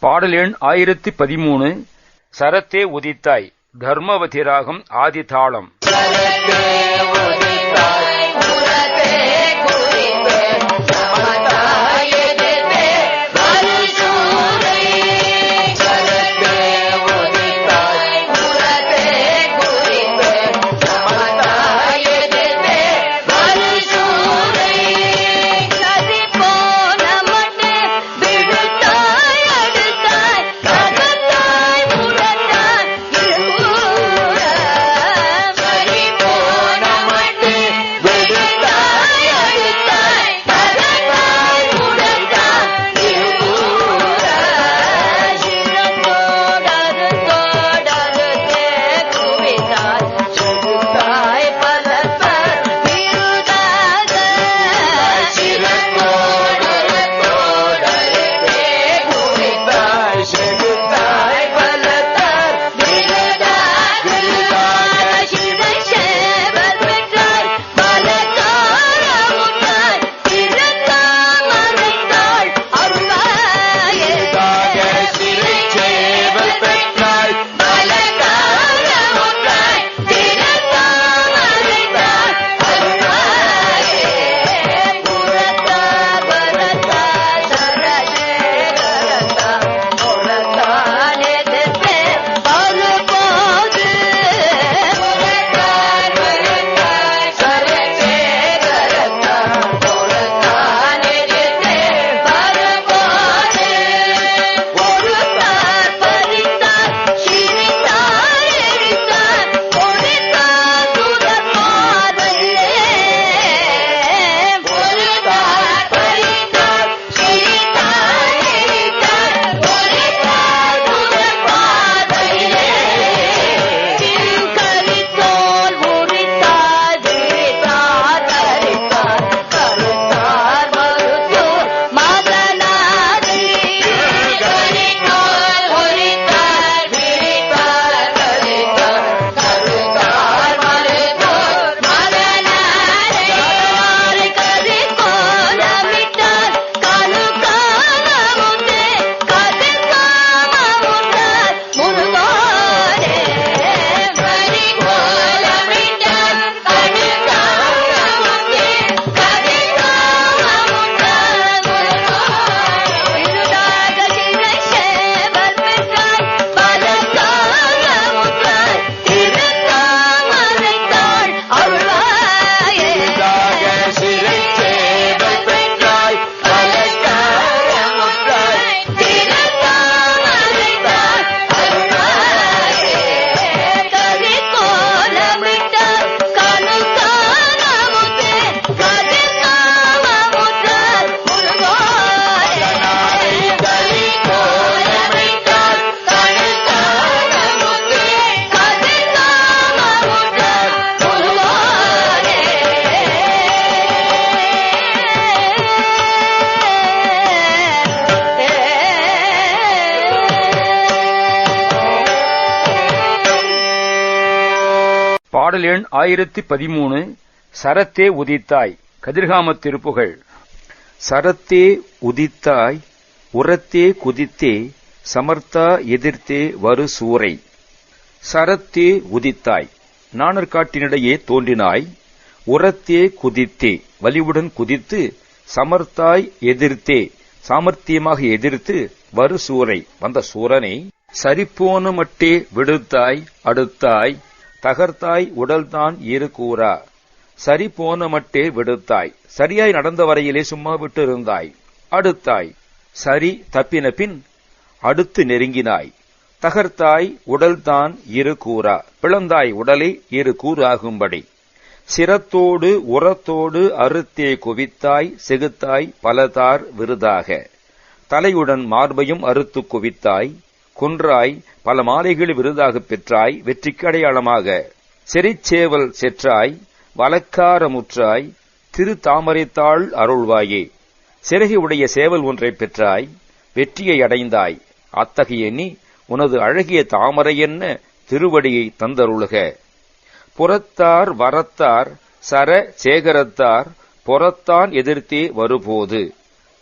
பாடல் எண் ஆயிரத்தி பதிமூணு சரத்தே உதித்தாய் தர்மவதி ராகம் ஆதி பாடல் எண் ஆயிரத்தி பதிமூணு சரத்தே உதித்தாய். கதிர்காமத் திருப்புகழ் சரத்தே உதித்தாய் உரத்தே குதித்தே சமர்த்தா எதிர்த்தே வரு சூரை. சரத்தே உதித்தாய் நாணர்காட்டினிடையே தோன்றினாய். உரத்தே குதித்தே வலிவுடன் குதித்து சமர்த்தாய் எதிர்த்தே சாமர்த்தியமாக எதிர்த்து வரு சூரை. வந்த சூரனை சரிப்போன மட்டே விடுத்தாய் அடுத்தாய். தகர்த்தாய் உடல்தான் இரு கூறா சரி போன மட்டே விடுத்தாய். சரியாய் நடந்த வரையிலே சும்மா விட்டு இருந்தாய் அடுத்தாய். சரி தப்பின பின் அடுத்து நெருங்கினாய். தகர்த்தாய் உடல்தான் இரு கூறா பிளந்தாய் உடலை இரு கூறாகும்படி சிரத்தோடு உரத்தோடு அறுத்தே குவித்தாய் செகுத்தாய் பலதார் விருதாக. தலையுடன் மார்பையும் அறுத்து குவித்தாய் குன்றாய் பல மாலைகள் விருதாகப் பெற்றாய் வெற்றிக்கு அடையாளமாக. செறிச்சேவல் செற்றாய் வழக்காரமுற்றாய் திரு தாமரைத்தாள் அருள்வாயே. சிறகி உடைய சேவல் ஒன்றைப் பெற்றாய் வெற்றியை அடைந்தாய். அத்தகைய நீ உனது அழகிய தாமரை என்ன திருவடியை தந்தருளுக. புறத்தார் வரத்தார் சர சேகரத்தார் புறத்தான் எதிர்த்தே வருபோது.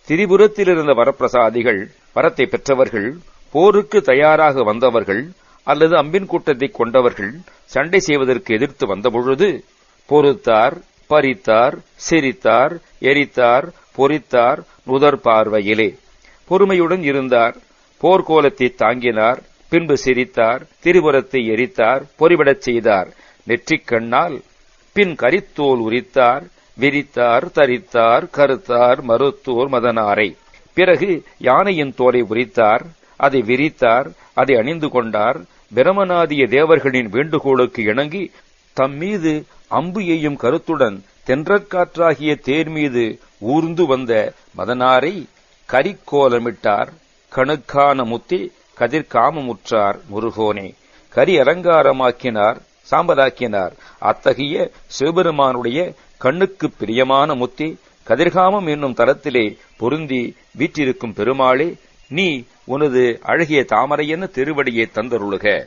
திரிபுரத்திலிருந்த வரப்பிரசாதிகள் வரத்தை பெற்றவர்கள் போருக்கு தயாராக வந்தவர்கள் அல்லது அம்பின் கூட்டத்தை கொண்டவர்கள் சண்டை செய்வதற்கு எதிர்த்து வந்தபொழுது பொறுத்தார் பறித்தார் சிரித்தார் எரித்தார் பொறித்தார் நுதர் பார்வையிலே. பொறுமையுடன் இருந்தார். போர்க்கோலத்தை தாங்கினார். பின்பு சிரித்தார். திரிபுரத்தை எரித்தார். பொறிவிடச் செய்தார். நெற்றிக் கண்ணால் பின் கரித்தோல் உரித்தார். விரித்தார் தரித்தார் கருத்தார் மருத்தோர் மதனாரை. பிறகு யானையின் தோலை உரித்தார். அதை விரித்தார் அதை அணிந்து கொண்டார் பிரமநாதிய தேவர்களின் வேண்டுகோளுக்கு இணங்கி தம் மீது அம்பு எய்யும் கருத்துடன் தென்றற்காற்றாகிய தேர் மீது ஊர்ந்து வந்த மதனாரை கரிக்கோலமிட்டார் கணுக்கான முத்தி கதிர்காமமுற்றார் முருகோனே. கரி அலங்காரமாக்கினார் சாம்பலாக்கினார். அத்தகைய சிவபெருமானுடைய கண்ணுக்கு பிரியமான முத்தி கதிர்காமம் என்னும் தரத்திலே பொருந்தி வீற்றிருக்கும் பெருமாளே நீ உனது அழகிய தாமரையென திருவடியை தந்தருளுக.